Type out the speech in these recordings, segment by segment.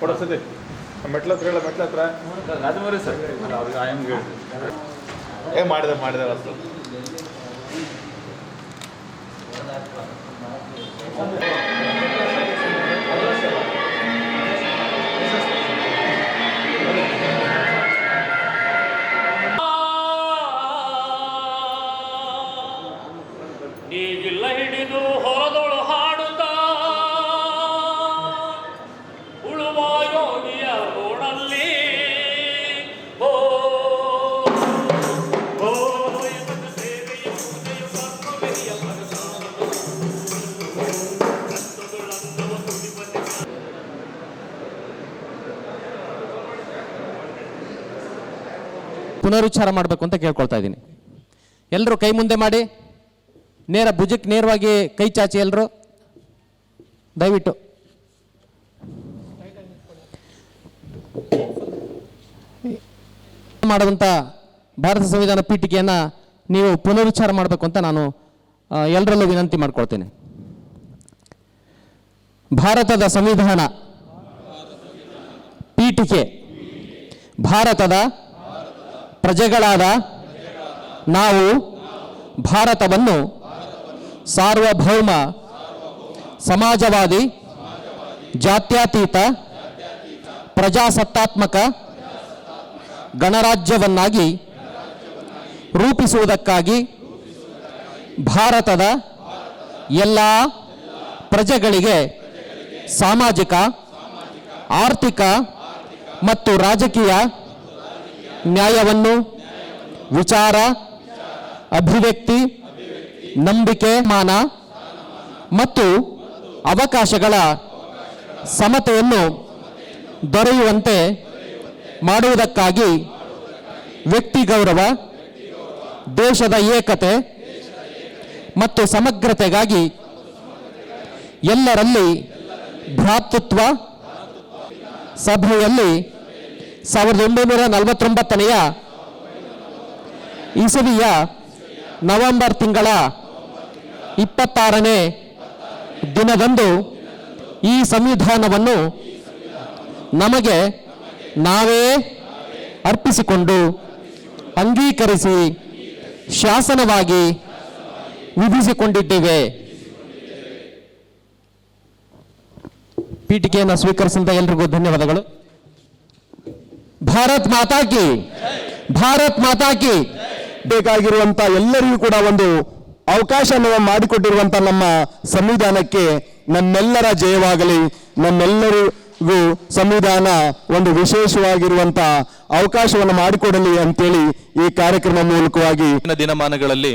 ಕೊಡೋ ಸತಿ. ಮೆಟ್ಲ ಹತ್ರ ಹೇಳ ಮೆಟ್ಲ ಹತ್ರ. ರಾಜಮೌಳಿ ಸರ್. ಅವ್ರಿಗೆ ಆಯಮ್ಗೆ ಏ ಮಾಡಿದೆ ಮಾಡಿದೆ ಅಷ್ಟು. ನೀಗಿಲ್ಲ ಪುನರುಚ್ಚಾರ ಮಾಡಬೇಕು ಅಂತ ಕೇಳ್ಕೊಳ್ತಾ ಇದ್ದೀನಿ. ಎಲ್ಲರೂ ಕೈ ಮುಂದೆ ಮಾಡಿ, ನೇರ ಭುಜಕ್ಕೆ ನೇರವಾಗಿ ಕೈ ಚಾಚಿ ಎಲ್ಲರೂ ದಯವಿಟ್ಟು. ಮಾಡುವಂಥ ಭಾರತ ಸಂವಿಧಾನ ಪೀಠಿಕೆಯನ್ನು ನೀವು ಪುನರುಚ್ಚಾರ ಮಾಡಬೇಕು ಅಂತ ನಾನು ಎಲ್ಲರಲ್ಲೂ ವಿನಂತಿ ಮಾಡ್ಕೊಳ್ತೇನೆ. ಭಾರತದ ಸಂವಿಧಾನ ಪೀಠಿಕೆ. ಭಾರತದ ಪ್ರಜೆಗಳಾದ ನಾವು ಭಾರತವನ್ನು ಸಾರ್ವಭೌಮ, ಸಮಾಜವಾದಿ, ಜಾತ್ಯತೀತ, ಪ್ರಜಾಸತ್ತಾತ್ಮಕ ಗಣರಾಜ್ಯವನ್ನಾಗಿ ರೂಪಿಸುವುದಕ್ಕಾಗಿ ಭಾರತದ ಎಲ್ಲ ಪ್ರಜೆಗಳಿಗೆ ಸಾಮಾಜಿಕ, ಆರ್ಥಿಕ ಮತ್ತು ರಾಜಕೀಯ ನ್ಯಾಯವನ್ನು, ವಿಚಾರ, ಅಭಿವ್ಯಕ್ತಿ, ನಂಬಿಕೆ, ಮಾನ ಮತ್ತು ಅವಕಾಶಗಳ ಸಮತೆಯನ್ನು ದೊರೆಯುವಂತೆ ಮಾಡುವುದಕ್ಕಾಗಿ ವ್ಯಕ್ತಿ ಗೌರವ, ದೇಶದ ಏಕತೆ ಮತ್ತು ಸಮಗ್ರತೆಗಾಗಿ ಎಲ್ಲರಲ್ಲಿ ಭ್ರಾತೃತ್ವ ಸಭೆಯಲ್ಲಿ ಸಾವಿರದ ಒಂಬೈನೂರ ನಲವತ್ತೊಂಬತ್ತನೆಯ ಇಸವಿಯ ನವೆಂಬರ್ ತಿಂಗಳ ಇಪ್ಪತ್ತಾರನೇ ದಿನದಂದು ಈ ಸಂವಿಧಾನವನ್ನು ನಮಗೆ ನಾವೇ ಅರ್ಪಿಸಿಕೊಂಡು ಅಂಗೀಕರಿಸಿ ಶಾಸನವಾಗಿ ವಿಧಿಸಿಕೊಂಡಿದ್ದೇವೆ. ಪೀಠಿಕೆಯನ್ನು ಸ್ವೀಕರಿಸಿದ ಎಲ್ರಿಗೂ ಧನ್ಯವಾದಗಳು. ಭಾರತ್ ಮಾತಾ ಕಿ ಭಾರತ್ ಮಾತಾ ಕಿ ಬೇಕಾಗಿರುವಂತ ಎಲ್ಲರಿಗೂ ಕೂಡ ಒಂದು ಅವಕಾಶವನ್ನು ಮಾಡಿಕೊಟ್ಟಿರುವಂತ ನಮ್ಮ ಸಂವಿಧಾನಕ್ಕೆ ನಮ್ಮೆಲ್ಲರ ಜಯವಾಗಲಿ ನಮ್ಮೆಲ್ಲರಿಗೂ ಸಂವಿಧಾನ ಒಂದು ವಿಶೇಷವಾಗಿರುವಂತ ಅವಕಾಶವನ್ನು ಮಾಡಿಕೊಡಲಿ ಅಂತೇಳಿ ಈ ಕಾರ್ಯಕ್ರಮ ಮೂಲಕವಾಗಿ ದಿನಮಾನಗಳಲ್ಲಿ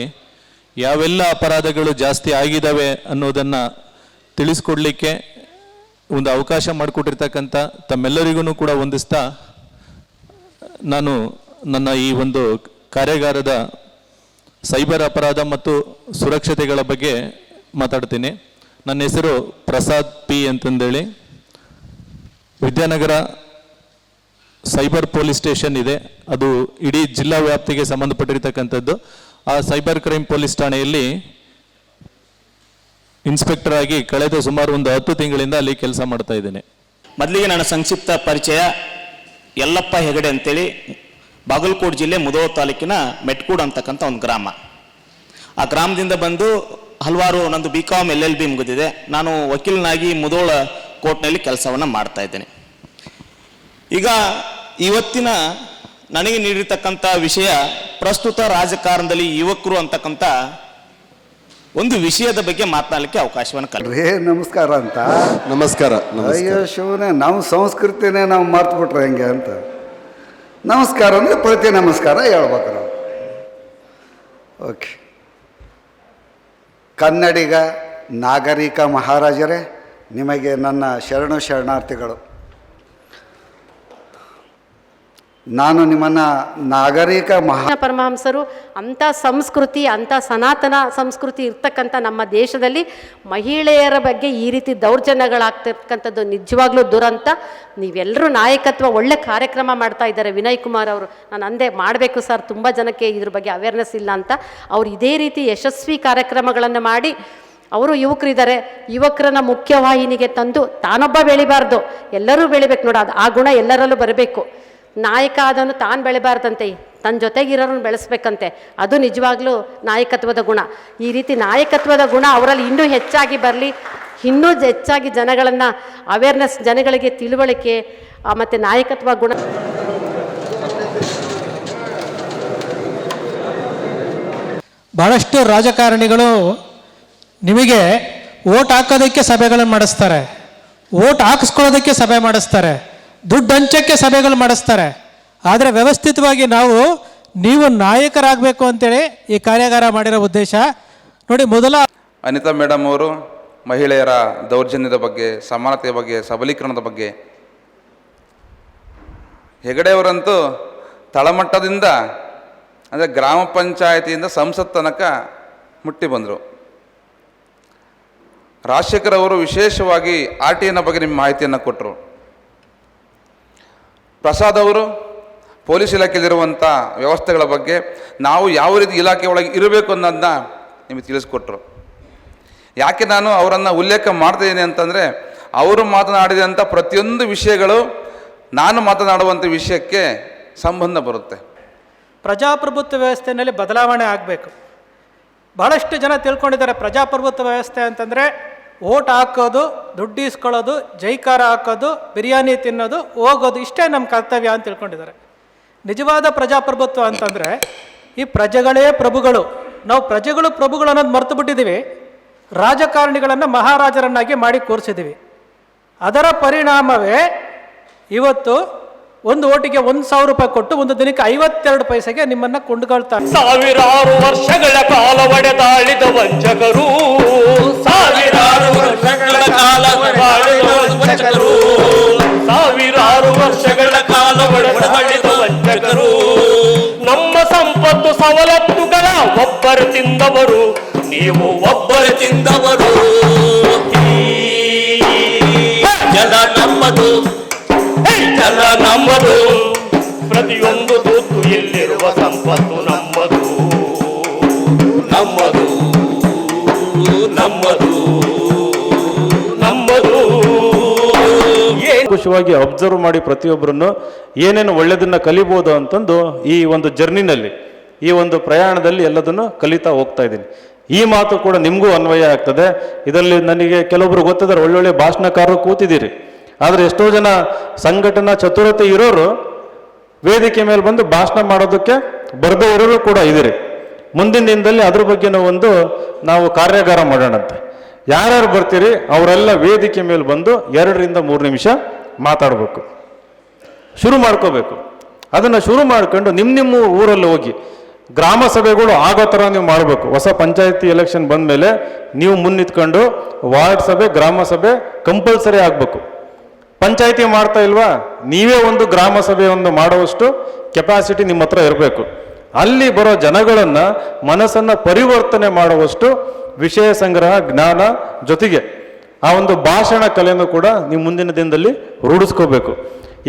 ಯಾವೆಲ್ಲ ಅಪರಾಧಗಳು ಜಾಸ್ತಿ ಆಗಿದ್ದಾವೆ ಅನ್ನೋದನ್ನ ತಿಳಿಸ್ಕೊಡ್ಲಿಕ್ಕೆ ಒಂದು ಅವಕಾಶ ಮಾಡಿಕೊಟ್ಟಿರ್ತಕ್ಕಂಥ ತಮ್ಮೆಲ್ಲರಿಗೂ ಕೂಡ ಹೊಂದಿಸ್ತಾ ನಾನು ನನ್ನ ಈ ಒಂದು ಕಾರ್ಯಾಗಾರದ ಸೈಬರ್ ಅಪರಾಧ ಮತ್ತು ಸುರಕ್ಷತೆಗಳ ಬಗ್ಗೆ ಮಾತಾಡ್ತೀನಿ. ನನ್ನ ಹೆಸರು ಪ್ರಸಾದ್ ಪಿ ಅಂತಂದೇಳಿ. ವಿದ್ಯಾನಗರ ಸೈಬರ್ ಪೊಲೀಸ್ ಸ್ಟೇಷನ್ ಇದೆ. ಅದು ಇಡೀ ಜಿಲ್ಲಾ ವ್ಯಾಪ್ತಿಗೆ ಸಂಬಂಧಪಟ್ಟಿರ್ತಕ್ಕಂಥದ್ದು. ಆ ಸೈಬರ್ ಕ್ರೈಮ್ ಪೊಲೀಸ್ ಠಾಣೆಯಲ್ಲಿ ಇನ್ಸ್ಪೆಕ್ಟರ್ ಆಗಿ ಕಳೆದ ಸುಮಾರು ಒಂದು ಹತ್ತು ತಿಂಗಳಿಂದ ಅಲ್ಲಿ ಕೆಲಸ ಮಾಡ್ತಾ ಇದ್ದೇನೆ. ಮೊದಲಿಗೆ ನನ್ನ ಸಂಕ್ಷಿಪ್ತ ಪರಿಚಯ. ಯಲ್ಲಪ್ಪ ಹೆಗಡೆ ಅಂತೇಳಿ ಬಾಗಲಕೋಟೆ ಜಿಲ್ಲೆ ಮುದೋ ತಾಲೂಕಿನ ಮೆಟ್ಕೂಡ್ ಅಂತಕ್ಕಂಥ ಒಂದು ಗ್ರಾಮ. ಆ ಗ್ರಾಮದಿಂದ ಬಂದು ಹಲವಾರು ನಂದು B com L L B ಮುಗಿದಿದೆ. ನಾನು ವಕೀಲನಾಗಿ ಮುದೋಳ ಕೋರ್ಟ್ನಲ್ಲಿ ಕೆಲಸವನ್ನು ಮಾಡ್ತಾ ಇದ್ದೇನೆ. ಈಗ ಇವತ್ತಿನ ನನಗೆ ನೀಡಿರ್ತಕ್ಕಂಥ ವಿಷಯ ಪ್ರಸ್ತುತ ರಾಜಕಾರಣದಲ್ಲಿ ಯುವಕರು ಅಂತಕ್ಕಂಥ ಒಂದು ವಿಷಯದ ಬಗ್ಗೆ ಮಾತನಾಡಲಿಕ್ಕೆ ಅವಕಾಶವನ್ನು ಕಲ್ ರೇ ನಮಸ್ಕಾರ ಅಂತ. ನಮಸ್ಕಾರ ಅಯ್ಯೋ ಶಿವನೇ ನಮ್ಮ ಸಂಸ್ಕೃತಿನೇ ನಾವು ಮರ್ತು ಬಿಟ್ರೆ ಹೆಂಗೆ ಅಂತ. ನಮಸ್ಕಾರ ಅಂದರೆ ಪ್ರತಿ ನಮಸ್ಕಾರ ಹೇಳ್ಬೇಕು ನಾವು. ಓಕೆ ಕನ್ನಡಿಗ ನಾಗರಿಕ ಮಹಾರಾಜರೇ ನಿಮಗೆ ನನ್ನ ಶರಣು ಶರಣಾರ್ಥಿಗಳು. ನಾನು ನಿಮ್ಮನ್ನ ನಾಗರಿಕ ಮಹಾ ಪರಮಹಂಸರು, ಅಂಥ ಸಂಸ್ಕೃತಿ ಅಂತ ಸನಾತನ ಸಂಸ್ಕೃತಿ ಇರ್ತಕ್ಕಂಥ ನಮ್ಮ ದೇಶದಲ್ಲಿ ಮಹಿಳೆಯರ ಬಗ್ಗೆ ಈ ರೀತಿ ದೌರ್ಜನ್ಯಗಳಾಗ್ತಿರ್ತಕ್ಕಂಥದ್ದು ನಿಜವಾಗ್ಲೂ ದುರಂತ. ನೀವೆಲ್ಲರೂ ನಾಯಕತ್ವ, ಒಳ್ಳೆ ಕಾರ್ಯಕ್ರಮ ಮಾಡ್ತಾ ಇದ್ದಾರೆ. ವಿನಯ್ ಕುಮಾರ್ ಅವರು, ನಾನು ಅಂದೆ ಮಾಡಬೇಕು ಸರ್. ತುಂಬ ಜನಕ್ಕೆ ಇದ್ರ ಬಗ್ಗೆ ಅವೇರ್ನೆಸ್ ಇಲ್ಲ ಅಂತ. ಅವ್ರು ಇದೇ ರೀತಿ ಯಶಸ್ವಿ ಕಾರ್ಯಕ್ರಮಗಳನ್ನು ಮಾಡಿ, ಅವರು ಯುವಕರಿದ್ದಾರೆ. ಯುವಕರನ್ನ ಮುಖ್ಯವಾಹಿನಿಗೆ ತಂದು ತಾನೊಬ್ಬ ಬೆಳಿಬಾರ್ದು. ಎಲ್ಲರೂ ಬೆಳಿಬೇಕು ನೋಡ. ಆ ಗುಣ ಎಲ್ಲರಲ್ಲೂ ಬರಬೇಕು. ನಾಯಕ ಆದವನು ತಾನು ಬೆಳಿಬಾರ್ದಂತೆ ತನ್ನ ಜೊತೆಗಿರೋರನ್ನ ಬೆಳೆಸ್ಬೇಕಂತೆ. ಅದು ನಿಜವಾಗ್ಲೂ ನಾಯಕತ್ವದ ಗುಣ. ಈ ರೀತಿ ನಾಯಕತ್ವದ ಗುಣ ಅವರಲ್ಲಿ ಇನ್ನೂ ಹೆಚ್ಚಾಗಿ ಬರಲಿ, ಇನ್ನೂ ಹೆಚ್ಚಾಗಿ ಜನಗಳನ್ನು ಅವೇರ್ನೆಸ್ ಜನಗಳಿಗೆ ತಿಳುವಳಿಕೆ ಮತ್ತು ನಾಯಕತ್ವ ಗುಣ. ಬಹಳಷ್ಟು ರಾಜಕಾರಣಿಗಳು ನಿಮಗೆ ಓಟ್ ಹಾಕೋದಕ್ಕೆ ಸಭೆಗಳನ್ನು ಮಾಡಿಸ್ತಾರೆ. ಓಟ್ ಹಾಕಿಸ್ಕೊಳ್ಳೋದಕ್ಕೆ ಸಭೆ ಮಾಡಿಸ್ತಾರೆ. ದುಡ್ಡು ಹಂಚಕ್ಕೆ ಸಭೆಗಳು ಮಾಡಿಸ್ತಾರೆ. ಆದರೆ ವ್ಯವಸ್ಥಿತವಾಗಿ ನಾವು, ನೀವು ನಾಯಕರಾಗಬೇಕು ಅಂತೇಳಿ ಈ ಕಾರ್ಯಾಗಾರ ಮಾಡಿರೋ ಉದ್ದೇಶ. ನೋಡಿ, ಮೊದಲ ಅನಿತಾ ಮೇಡಮ್ ಅವರು ಮಹಿಳೆಯರ ದೌರ್ಜನ್ಯದ ಬಗ್ಗೆ, ಸಮಾನತೆಯ ಬಗ್ಗೆ, ಸಬಲೀಕರಣದ ಬಗ್ಗೆ ಹೆಗಡೆಯವರಂತೂ ತಳಮಟ್ಟದಿಂದ, ಅಂದರೆ ಗ್ರಾಮ ಪಂಚಾಯತಿಯಿಂದ ಸಂಸತ್ ತನಕ ಮುಟ್ಟಿ ಬಂದರು. ರಾಜಶೇಖರ್ ಅವರು ವಿಶೇಷವಾಗಿ ಆರ್ ಟಿ ಎನ್ನ ಬಗ್ಗೆ ನಿಮ್ಮ ಮಾಹಿತಿಯನ್ನು ಕೊಟ್ಟರು ಪ್ರಸಾದ್ ಅವರು ಪೊಲೀಸ್ ಇಲಾಖೆಯಲ್ಲಿರುವಂಥ ವ್ಯವಸ್ಥೆಗಳ ಬಗ್ಗೆ ನಾವು ಯಾವ ರೀತಿ ಇಲಾಖೆ ಒಳಗೆ ಇರಬೇಕು ಅನ್ನೋದನ್ನ ನಿಮಗೆ ತಿಳಿಸ್ಕೊಟ್ರು. ಯಾಕೆ ನಾನು ಅವರನ್ನು ಉಲ್ಲೇಖ ಮಾಡ್ತಿದ್ದೀನಿ ಅಂತಂದರೆ ಅವರು ಮಾತನಾಡಿದಂಥ ಪ್ರತಿಯೊಂದು ವಿಷಯಗಳು ನಾನು ಮಾತನಾಡುವಂಥ ವಿಷಯಕ್ಕೆ ಸಂಬಂಧ ಬರುತ್ತೆ. ಪ್ರಜಾಪ್ರಭುತ್ವ ವ್ಯವಸ್ಥೆಯಲ್ಲಿ ಬದಲಾವಣೆ ಆಗಬೇಕು. ಬಹಳಷ್ಟು ಜನ ತಿಳ್ಕೊಂಡಿದ್ದಾರೆ ಪ್ರಜಾಪ್ರಭುತ್ವ ವ್ಯವಸ್ಥೆ ಅಂತಂದರೆ ಓಟ್ ಹಾಕೋದು, ದುಡ್ಡು ಇಸ್ಕೊಳ್ಳೋದು ಜೈಕಾರ ಹಾಕೋದು, ಬಿರಿಯಾನಿ ತಿನ್ನೋದು, ಹೋಗೋದು ಇಷ್ಟೇ ನಮ್ಮ ಕರ್ತವ್ಯ ಅಂತ ತಿಳ್ಕೊಂಡಿದ್ದಾರೆ. ನಿಜವಾದ ಪ್ರಜಾಪ್ರಭುತ್ವ ಅಂತಂದರೆ ಈ ಪ್ರಜೆಗಳೇ ಪ್ರಭುಗಳು. ನಾವು ಪ್ರಜೆಗಳು ಪ್ರಭುಗಳು ಅನ್ನೋದು ಮರೆತು ಬಿಟ್ಟಿದ್ದೀವಿ. ರಾಜಕಾರಣಿಗಳನ್ನು ಮಹಾರಾಜರನ್ನಾಗಿ ಮಾಡಿ ಕೂರಿಸಿದ್ದೀವಿ. ಅದರ ಪರಿಣಾಮವೇ ಇವತ್ತು ಒಂದು ಓಟಿಗೆ ಒಂದು ಸಾವಿರ ರೂಪಾಯಿ ಕೊಟ್ಟು ಒಂದು ದಿನಕ್ಕೆ ಐವತ್ತೆರಡು ಪೈಸೆಗೆ ನಿಮ್ಮನ್ನ ಕೊಂಡುಕೊಳ್ತಾರೆ ಸಾವಿರಾರು ವರ್ಷಗಳ ಕಾಲ ಒಡೆದಾಳಿದ ವಂಚಕರು. ಸಾವಿರಾರು ವರ್ಷಗಳ ಕಾಲ ವಂಚಕರು. ಸಾವಿರಾರು ವರ್ಷಗಳ ಕಾಲ ಒಡೆದಾಳಿದ ವಂಚಕರು. ನಮ್ಮ ಸಂಪತ್ತು ಸವಲತ್ತುಗಳ ಒಬ್ಬರು ತಿಂದವರು ನೀವು ಒಬ್ಬರು ತಿಂದವರು ಜನ ನಮ್ಮದು ಜನ ನಮ್ಮದು. ಪ್ರತಿಯೊಂದು ದೂತು ಇಲ್ಲಿರುವ ಸಂಪತ್ತು ನಮ್ಮದು. ನಮ್ಮದು. ನಮ್ಮದು. ನಮ್ಮದು. ಖುಷಿಯಾಗಿ ಅಬ್ಸರ್ವ್ ಮಾಡಿ ಪ್ರತಿಯೊಬ್ಬರನ್ನು ಏನೇನು ಒಳ್ಳೆಯದನ್ನು ಕಲಿಬೋದು ಅಂತಂದು ಈ ಒಂದು ಜರ್ನಿನಲ್ಲಿ ಈ ಒಂದು ಪ್ರಯಾಣದಲ್ಲಿ ಎಲ್ಲದನ್ನು ಕಲಿತಾ ಹೋಗ್ತಾ ಇದ್ದೀನಿ. ಈ ಮಾತು ಕೂಡ ನಿಮಗೂ ಅನ್ವಯ ಆಗ್ತದೆ. ಇದರಲ್ಲಿ ನನಗೆ ಕೆಲವೊಬ್ರು ಗೊತ್ತಿದ್ದಾರೆ, ಒಳ್ಳೊಳ್ಳೆ ಭಾಷಣಕಾರರು ಕೂತಿದ್ದೀರಿ. ಆದರೆ ಎಷ್ಟೋ ಜನ ಸಂಘಟನಾ ಚತುರತೆ ಇರೋರು ವೇದಿಕೆ ಮೇಲೆ ಬಂದು ಭಾಷಣ ಮಾಡೋದಕ್ಕೆ ಬರದೇ ಇರೋರು ಕೂಡ ಇದ್ದೀರಿ. ಮುಂದಿನ ದಿನದಲ್ಲಿ ಅದ್ರ ಬಗ್ಗೆ ಒಂದು ನಾವು ಕಾರ್ಯಾಗಾರ ಮಾಡೋಣಂತೆ. ಯಾರ್ಯಾರು ಬರ್ತೀರಿ ಅವರೆಲ್ಲ ವೇದಿಕೆ ಮೇಲೆ ಬಂದು ಎರಡರಿಂದ ಮೂರು ನಿಮಿಷ ಮಾತಾಡಬೇಕು. ಶುರು ಮಾಡ್ಕೋಬೇಕು. ಅದನ್ನು ಶುರು ಮಾಡ್ಕೊಂಡು ನಿಮ್ಮ ನಿಮ್ಮ ಊರಲ್ಲಿ ಹೋಗಿ ಗ್ರಾಮ ಸಭೆಗಳು ಆಗೋ ಥರ ನೀವು ಮಾಡಬೇಕು. ಹೊಸ ಪಂಚಾಯತಿ ಎಲೆಕ್ಷನ್ ಬಂದ ಮೇಲೆ ನೀವು ಮುನ್ನಿತ್ಕೊಂಡು ವಾರ್ಡ್ ಸಭೆ, ಗ್ರಾಮ ಸಭೆ ಕಂಪಲ್ಸರಿ ಆಗಬೇಕು. ಪಂಚಾಯತಿ ಮಾಡ್ತಾ ಇಲ್ವಾ? ನೀವೇ ಒಂದು ಗ್ರಾಮ ಸಭೆಯನ್ನು ಮಾಡುವಷ್ಟು ಕೆಪಾಸಿಟಿ ನಿಮ್ಮ ಹತ್ರ ಇರಬೇಕು. ಅಲ್ಲಿ ಬರೋ ಜನಗಳನ್ನ ಮನಸ್ಸನ್ನು ಪರಿವರ್ತನೆ ಮಾಡುವಷ್ಟು ವಿಷಯ ಸಂಗ್ರಹ, ಜ್ಞಾನ ಜೊತೆಗೆ ಆ ಒಂದು ಭಾಷಣ ಕಲೆಯನ್ನು ಕೂಡ ನೀವು ಮುಂದಿನ ದಿನದಲ್ಲಿ ರೂಢಿಸ್ಕೋಬೇಕು.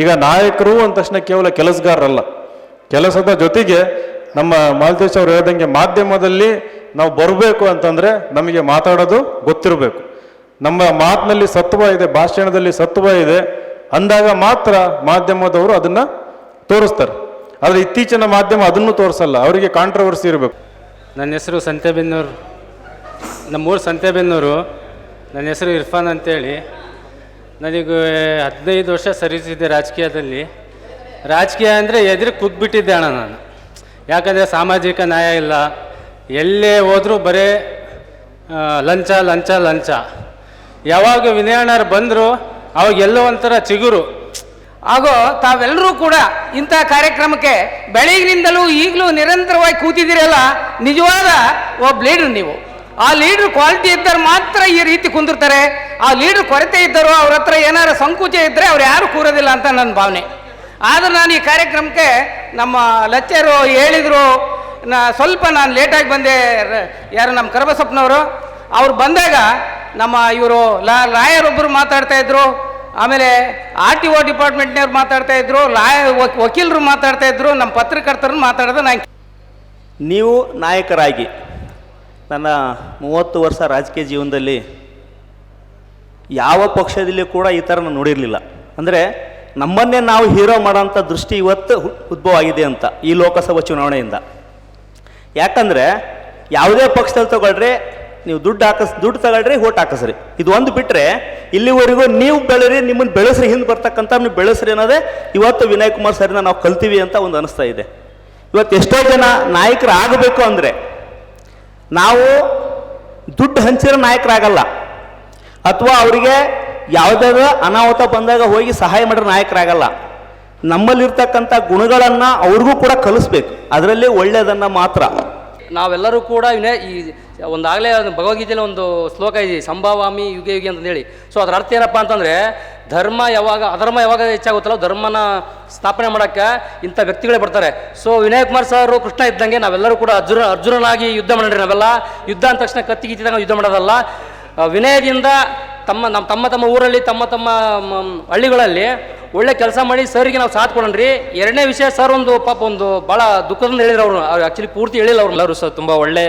ಈಗ ನಾಯಕರು ಅಂದ ತಕ್ಷಣ ಕೇವಲ ಕೆಲಸಗಾರರಲ್ಲ. ಕೆಲಸದ ಜೊತೆಗೆ ನಮ್ಮ ಮಾಲ್ದೇಶ್ ಅವರು ಹೇಳ್ದಂಗೆ ಮಾಧ್ಯಮದಲ್ಲಿ ನಾವು ಬರಬೇಕು ಅಂತಂದ್ರೆ ನಮಗೆ ಮಾತಾಡೋದು ಗೊತ್ತಿರಬೇಕು. ನಮ್ಮ ಮಾತಿನಲ್ಲಿ ಸತ್ವ ಇದೆ, ಭಾಷಣದಲ್ಲಿ ಸತ್ವ ಇದೆ. ಅಂದಾಗ ಮಾತ್ರ ಮಾಧ್ಯಮದವರು ಅದನ್ನು ತೋರಿಸ್ತಾರೆ. ಆದರೆ ಇತ್ತೀಚಿನ ಮಾಧ್ಯಮ ಅದನ್ನು ತೋರಿಸಲ್ಲ, ಅವರಿಗೆ ಕಾಂಟ್ರವರ್ಸಿ ಇರಬೇಕು. ನನ್ನ ಹೆಸರು ಸಂತೆಬೆನ್ನೂರು. ನಮ್ಮೂರು ಸಂತೆಬೆನ್ನೂರು. ನನ್ನ ಹೆಸರು ಇರ್ಫಾನ್ ಅಂತೇಳಿ. ನನಗೆ ಹದಿನೈದು ವರ್ಷ ಸರಿಸಿದ್ದೆ ರಾಜಕೀಯದಲ್ಲಿ. ರಾಜಕೀಯ ಅಂದರೆ ಎದುರು ಕುಗ್ಬಿಟ್ಟಿದ್ದೆ ಅಣ್ಣ ನಾನು. ಯಾಕಂದರೆ ಸಾಮಾಜಿಕ ನ್ಯಾಯ ಇಲ್ಲ. ಎಲ್ಲೇ ಹೋದರೂ ಬರೇ ಲಂಚ ಲಂಚ ಲಂಚ. ಯಾವಾಗ ವಿನಯಣ್ಣರು ಬಂದರು, ಅವಾಗ ಎಲ್ಲೋ ಒಂಥರ ಚಿಗುರು. ಹಾಗೂ ತಾವೆಲ್ಲರೂ ಕೂಡ ಇಂಥ ಕಾರ್ಯಕ್ರಮಕ್ಕೆ ಬೆಳಗಿನಿಂದಲೂ ಈಗಲೂ ನಿರಂತರವಾಗಿ ಕೂತಿದ್ದೀರಲ್ಲ, ನಿಜವಾದ ಒಬ್ಬ ಲೀಡ್ರ್ ನೀವು. ಆ ಲೀಡ್ರ್ ಕ್ವಾಲಿಟಿ ಇದ್ದರೆ ಮಾತ್ರ ಈ ರೀತಿ ಕುಂದಿರ್ತಾರೆ. ಆ ಲೀಡ್ರ್ ಕೊರತೆ ಇದ್ದರು ಅವ್ರ ಹತ್ರ ಏನಾರು ಸಂಕುಚ ಇದ್ದರೆ ಅವ್ರು ಯಾರು ಕೂರೋದಿಲ್ಲ ಅಂತ ನನ್ನ ಭಾವನೆ. ಆದರೂ ನಾನು ಈ ಕಾರ್ಯಕ್ರಮಕ್ಕೆ ನಮ್ಮ ಲಚ್ಚರು ಹೇಳಿದರು, ನಾ ಸ್ವಲ್ಪ ನಾನು ಲೇಟಾಗಿ ಬಂದೆ, ಯಾರು ನಮ್ಮ ಕರಬಸಪ್ಪನವರು, ಅವ್ರು ಬಂದಾಗ ನಮ್ಮ ಇವರು ಲಾಯರೊಬ್ಬರು ಮಾತಾಡ್ತಾ ಇದ್ರು, ಆಮೇಲೆ ಆರ್ ಟಿ ಒ ಡಿಪಾರ್ಟ್ಮೆಂಟ್ನವ್ರು ಮಾತಾಡ್ತಾ ಇದ್ರು ಲಾಯ ವಕೀಲರು ಮಾತಾಡ್ತಾ ಇದ್ರು, ನಮ್ಮ ಪತ್ರಕರ್ತರನ್ನು ಮಾತಾಡೋದು ನಾನು ನೀವು ನಾಯಕರಾಗಿ ನನ್ನ ಮೂವತ್ತು ವರ್ಷ ರಾಜಕೀಯ ಜೀವನದಲ್ಲಿ ಯಾವ ಪಕ್ಷದಲ್ಲಿ ಕೂಡ ಈ ಥರ ನೋಡಿರಲಿಲ್ಲ. ಅಂದರೆ ನಮ್ಮನ್ನೇ ನಾವು ಹೀರೋ ಮಾಡೋಂಥ ದೃಷ್ಟಿ ಇವತ್ತು ಉದ್ಭವ ಆಗಿದೆ ಅಂತ ಈ ಲೋಕಸಭಾ ಚುನಾವಣೆಯಿಂದ. ಯಾಕಂದರೆ ಯಾವುದೇ ಪಕ್ಷದಲ್ಲಿ ತಗೊಳ್ರಿ ನೀವು ದುಡ್ಡು ಹಾಕಸ್, ದುಡ್ಡು ತಗೊಳ್ರಿ, ಓಟ್ ಹಾಕಸ್ರಿ. ಇದು ಒಂದು ಬಿಟ್ಟರೆ ಇಲ್ಲಿವರೆಗೂ ನೀವು ಬೆಳೆರಿ ನಿಮ್ಮನ್ನು ಬೆಳೆಸ್ರಿ, ಹಿಂದೆ ಬರ್ತಕ್ಕಂಥ ನೀವು ಬೆಳೆಸ್ರಿ ಅನ್ನೋದೇ ಇವತ್ತು ವಿನಯ್ ಕುಮಾರ್ ಸರ್ನ ನಾವು ಕಲ್ತೀವಿ ಅಂತ ಒಂದು ಅನಿಸ್ತಾ ಇದೆ. ಇವತ್ತು ಎಷ್ಟೋ ಜನ ನಾಯಕರು ಆಗಬೇಕು ಅಂದರೆ, ನಾವು ದುಡ್ಡು ಹಂಚಿರೋ ನಾಯಕರಾಗಲ್ಲ. ಅಥವಾ ಅವರಿಗೆ ಯಾವುದಾದ್ರು ಅನಾಹುತ ಬಂದಾಗ ಹೋಗಿ ಸಹಾಯ ಮಾಡಿರೋ ನಾಯಕರಾಗಲ್ಲ. ನಮ್ಮಲ್ಲಿರ್ತಕ್ಕಂಥ ಗುಣಗಳನ್ನು ಅವ್ರಿಗೂ ಕೂಡ ಕಲಿಸ್ಬೇಕು. ಅದರಲ್ಲಿ ಒಳ್ಳೆಯದನ್ನು ಮಾತ್ರ. ನಾವೆಲ್ಲರೂ ಕೂಡ ಇನ್ನೇ ಈ ಒಂದಾಗಲೇ ಭಗವದ್ಗೀತೆಯಲ್ಲಿ ಒಂದು ಶ್ಲೋಕ ಇದೆ, ಸಂಭಾವಾಮಿ ಯುಗೆ ಯುಗೆ ಅಂತಂದೇಳಿ ಸೊ ಅದರ ಅರ್ಥ ಏನಪ್ಪ ಅಂತಂದರೆ, ಧರ್ಮ ಯಾವಾಗ, ಅಧರ್ಮ ಯಾವಾಗ ಹೆಚ್ಚಾಗುತ್ತಲ್ಲ ಧರ್ಮನ ಸ್ಥಾಪನೆ ಮಾಡೋಕ್ಕೆ ಇಂಥ ವ್ಯಕ್ತಿಗಳೇ ಬರ್ತಾರೆ. ಸೊ ವಿನಯ್ ಕುಮಾರ್ ಸರ್ ಕೃಷ್ಣ ಇದ್ದಂಗೆ ನಾವೆಲ್ಲರೂ ಕೂಡ ಅರ್ಜುನ, ಅರ್ಜುನನಾಗಿ ಯುದ್ಧ ಮಾಡಿರಿ ನಾವೆಲ್ಲ. ಯುದ್ಧ ಅಂದ ತಕ್ಷಣ ಕತ್ತಿ ಗಿತ್ತಿದಾಗ ಯುದ್ಧ ಮಾಡೋದಲ್ಲ. ವಿನಯದಿಂದ ತಮ್ಮ ನಮ್ಮ ತಮ್ಮ ತಮ್ಮ ಊರಲ್ಲಿ, ತಮ್ಮ ತಮ್ಮ ಹಳ್ಳಿಗಳಲ್ಲಿ ಒಳ್ಳೆ ಕೆಲಸ ಮಾಡಿ ಸರ್ಗೆ ನಾವು ಸಾಥ್ ಕೊಡೋಣ್ರಿ. ಎರಡನೇ ವಿಷಯ ಸರ್ ಒಂದು ಪಾಪ ಒಂದು ಭಾಳ ದುಃಖದಿಂದ ಹೇಳಿದ್ರು ಅವ್ರು. ಆ್ಯಕ್ಚುಲಿ ಪೂರ್ತಿ ಹೇಳಿಲ್ಲ ಅವ್ರು. ಎಲ್ಲರೂ ಸರ್ ತುಂಬ ಒಳ್ಳೆ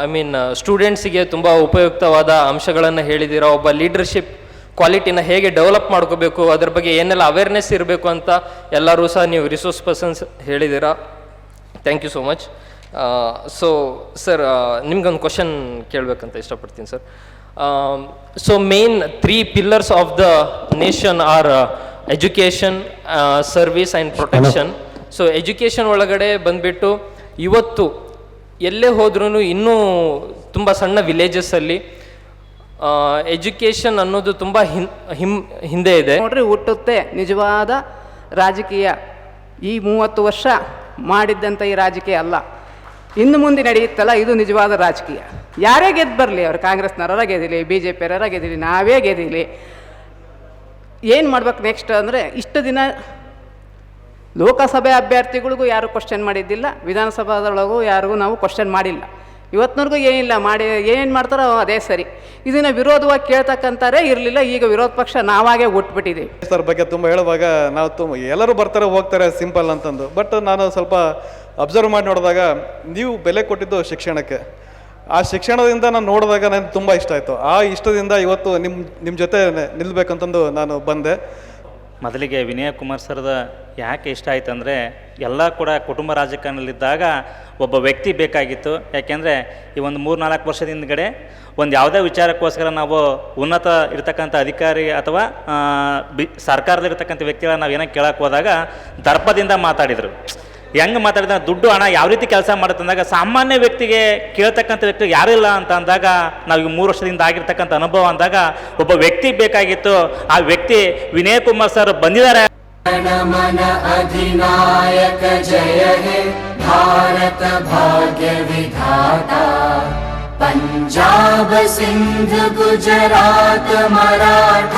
ಐ ಮೀನ್ ಸ್ಟೂಡೆಂಟ್ಸಿಗೆ ತುಂಬ ಉಪಯುಕ್ತವಾದ ಅಂಶಗಳನ್ನು ಹೇಳಿದ್ದೀರಾ ಒಬ್ಬ ಲೀಡರ್ಶಿಪ್ ಕ್ವಾಲಿಟಿನ ಹೇಗೆ ಡೆವಲಪ್ ಮಾಡ್ಕೋಬೇಕು ಅದ್ರ ಬಗ್ಗೆ ಏನೆಲ್ಲ ಅವೇರ್ನೆಸ್ ಇರಬೇಕು ಅಂತ ಎಲ್ಲರೂ ಸಹ ನೀವು resource persons ಹೇಳಿದ್ದೀರಾ thank you so much so sir ನಿಮ್ಗೊಂದು ಕ್ವಶನ್ ಕೇಳಬೇಕಂತ ಇಷ್ಟಪಡ್ತೀನಿ sir so main three pillars of the nation are education service and protection so education ಒಳಗಡೆ ಬಂದುಬಿಟ್ಟು ಇವತ್ತು ಎಲ್ಲೇ ಹೋದ್ರೂ ಇನ್ನೂ ತುಂಬ ಸಣ್ಣ ವಿಲೇಜಸ್ಸಲ್ಲಿ ಎಜುಕೇಷನ್ ಅನ್ನೋದು ತುಂಬ ಹಿಂ, ಹಿಂದೆ ಇದೆ. ನೋಡ್ರಿ, ಹುಟ್ಟುತ್ತೆ ನಿಜವಾದ ರಾಜಕೀಯ. ಈ ಮೂವತ್ತು ವರ್ಷ ಮಾಡಿದ್ದಂಥ ಈ ರಾಜಕೀಯ ಅಲ್ಲ. ಇನ್ನು ಮುಂದೆ ನಡೆಯುತ್ತಲ್ಲ, ಇದು ನಿಜವಾದ ರಾಜಕೀಯ. ಯಾರೇ ಗೆದ್ದು ಬರಲಿ, ಅವ್ರು ಕಾಂಗ್ರೆಸ್ನವರ ಗೆದಿಲಿ ಬಿ ಜೆ ಪಿಯವರ ಗೆದಿಲಿ ನಾವೇ ಗೆದಿಲಿ ಏನು ಮಾಡ್ಬೇಕು ನೆಕ್ಸ್ಟ್ ಅಂದರೆ, ಇಷ್ಟು ದಿನ ಲೋಕಸಭೆ ಅಭ್ಯರ್ಥಿಗಳಿಗೂ ಯಾರು ಕ್ವಶನ್ ಮಾಡಿದ್ದಿಲ್ಲ, ವಿಧಾನಸಭಾದೊಳಗೂ ಯಾರಿಗೂ ನಾವು ಕ್ವಶನ್ ಮಾಡಿಲ್ಲ. ಇವತ್ತಿನವರೆಗೂ ಏನಿಲ್ಲ, ಮಾಡಿ ಏನು ಮಾಡ್ತಾರೋ ಅದೇ ಸರಿ. ಇದನ್ನು ವಿರೋಧವಾಗಿ ಕೇಳ್ತಕ್ಕಂಥರೇ ಇರಲಿಲ್ಲ, ಈಗ ವಿರೋಧ ಪಕ್ಷ ನಾವಾಗೇ ಒಟ್ಬಿಟ್ಟಿದ್ದೀವಿ ಸರ್ ಬಗ್ಗೆ ತುಂಬ ಹೇಳುವಾಗ ನಾವು ತುಂಬ, ಎಲ್ಲರೂ ಬರ್ತಾರೆ, ಹೋಗ್ತಾರೆ ಸಿಂಪಲ್ ಅಂತಂದು. ಬಟ್ ನಾನು ಸ್ವಲ್ಪ ಅಬ್ಸರ್ವ್ ಮಾಡಿ ನೋಡಿದಾಗ, ನೀವು ಬೆಲೆ ಕೊಟ್ಟಿದ್ದು ಶಿಕ್ಷಣಕ್ಕೆ. ಆ ಶಿಕ್ಷಣದಿಂದ ನಾನು ನೋಡಿದಾಗ ನನಗೆ ತುಂಬ ಇಷ್ಟ ಆಯಿತು. ಆ ಇಷ್ಟದಿಂದ ಇವತ್ತು ನಿಮ್ಮ ನಿಮ್ಮ ಜೊತೆ ನಿಲ್ಲಬೇಕಂತಂದು ನಾನು ಬಂದೆ. ಮೊದಲಿಗೆ ವಿನಯ ಕುಮಾರ್ ಸರ್ದ ಯಾಕೆ ಇಷ್ಟ ಆಯ್ತು ಅಂದರೆ ಎಲ್ಲ ಕೂಡ ಕುಟುಂಬ ರಾಜಕಾರಣದಲ್ಲಿದ್ದಾಗ ಒಬ್ಬ ವ್ಯಕ್ತಿ ಬೇಕಾಗಿತ್ತು. ಯಾಕೆಂದರೆ ಈ ಒಂದು ಮೂರು ನಾಲ್ಕು ವರ್ಷದ ಹಿಂದ್ಗಡೆ ಒಂದು ಯಾವುದೇ ವಿಚಾರಕ್ಕೋಸ್ಕರ ನಾವು ಉನ್ನತ ಇರ್ತಕ್ಕಂಥ ಅಧಿಕಾರಿ ಅಥವಾ ಬಿ, ಸರ್ಕಾರದಲ್ಲಿರ್ತಕ್ಕಂಥ ವ್ಯಕ್ತಿಗಳನ್ನ ನಾವು ಏನೋ ಕೇಳಕ್ಕೆ ಹೋದಾಗ ದರ್ಪದಿಂದ ಮಾತಾಡಿದರು. ಹೆಂಗೆ ಮಾತಾಡಿದ, ದುಡ್ಡು, ಹಣ ಯಾವ ರೀತಿ ಕೆಲಸ ಮಾಡುತ್ತೆ ಅಂದಾಗ ಸಾಮಾನ್ಯ ವ್ಯಕ್ತಿಗೆ ಕೇಳ್ತಕ್ಕಂಥ ವ್ಯಕ್ತಿ ಯಾರಿಲ್ಲ ಅಂತ ಅಂದಾಗ, ನಾವು ಈ ಮೂರು ವರ್ಷದಿಂದ ಆಗಿರ್ತಕ್ಕಂಥ ಅನುಭವ ಅಂದಾಗ ಒಬ್ಬ ವ್ಯಕ್ತಿ ಬೇಕಾಗಿತ್ತು. ಆ ವ್ಯಕ್ತಿ ವಿನಯ್ ಕುಮಾರ್ ಸರ್ ಬಂದಿದ್ದಾರೆ. ಅಧಿನಾಯಕ ಜಯ ಭಾರತ ಭಾಗ್ಯ ವಿಧಾತ. ಪಂಜಾಬ, ಸಿಂಧ್, ಗುಜರಾತ್, ಮರಾಠ,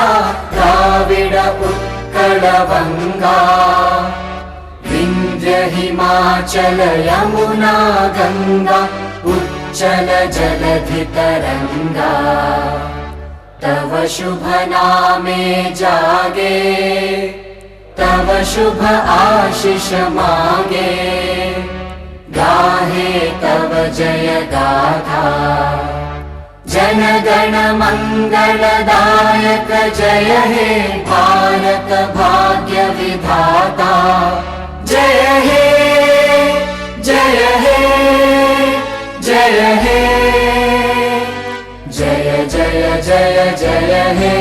ದ್ರಾವಿಡ, ಉತ್ಕಳ ಬಂಗಾ हिमाचल यमुना गङ्गा उच्चल जलधितरङ्गा तव शुभनामे जागे तव शुभ आशिष मागे। गाहे तव जय गाधा जनगण जय हे भारत भाग्यविधाता। ಜಯ ಹೇ ಜಯ ಹೇ ಜಯ ಹೇ, ಜಯ ಜಯ ಜಯ ಜಯ ಹೇ.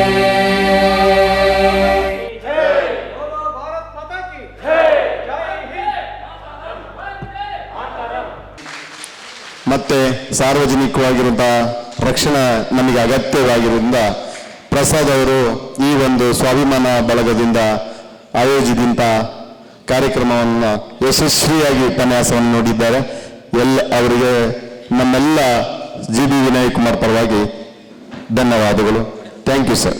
ಮತ್ತೆ ಸಾರ್ವಜನಿಕವಾಗಿರುವಂತಹ ರಕ್ಷಣೆ ನಮಗೆ ಅಗತ್ಯವಾಗಿರುವುದರಿಂದ ಪ್ರಸಾದ್ ಅವರು ಈ ಒಂದು ಸ್ವಾಭಿಮಾನ ಬಳಗದಿಂದ ಆಯೋಜಿಸಿದಂಥ ಕಾರ್ಯಕ್ರಮವನ್ನು ಯಶಸ್ವಿಯಾಗಿ ಉಪನ್ಯಾಸವನ್ನು ನೋಡಿದ್ದಾರೆ. ಎಲ್ಲ ಅವರಿಗೆ ನಮ್ಮೆಲ್ಲ ಜಿ ಬಿ ವಿನಯ್ ಕುಮಾರ್ ಪರವಾಗಿ ಧನ್ಯವಾದಗಳು. Thank you sir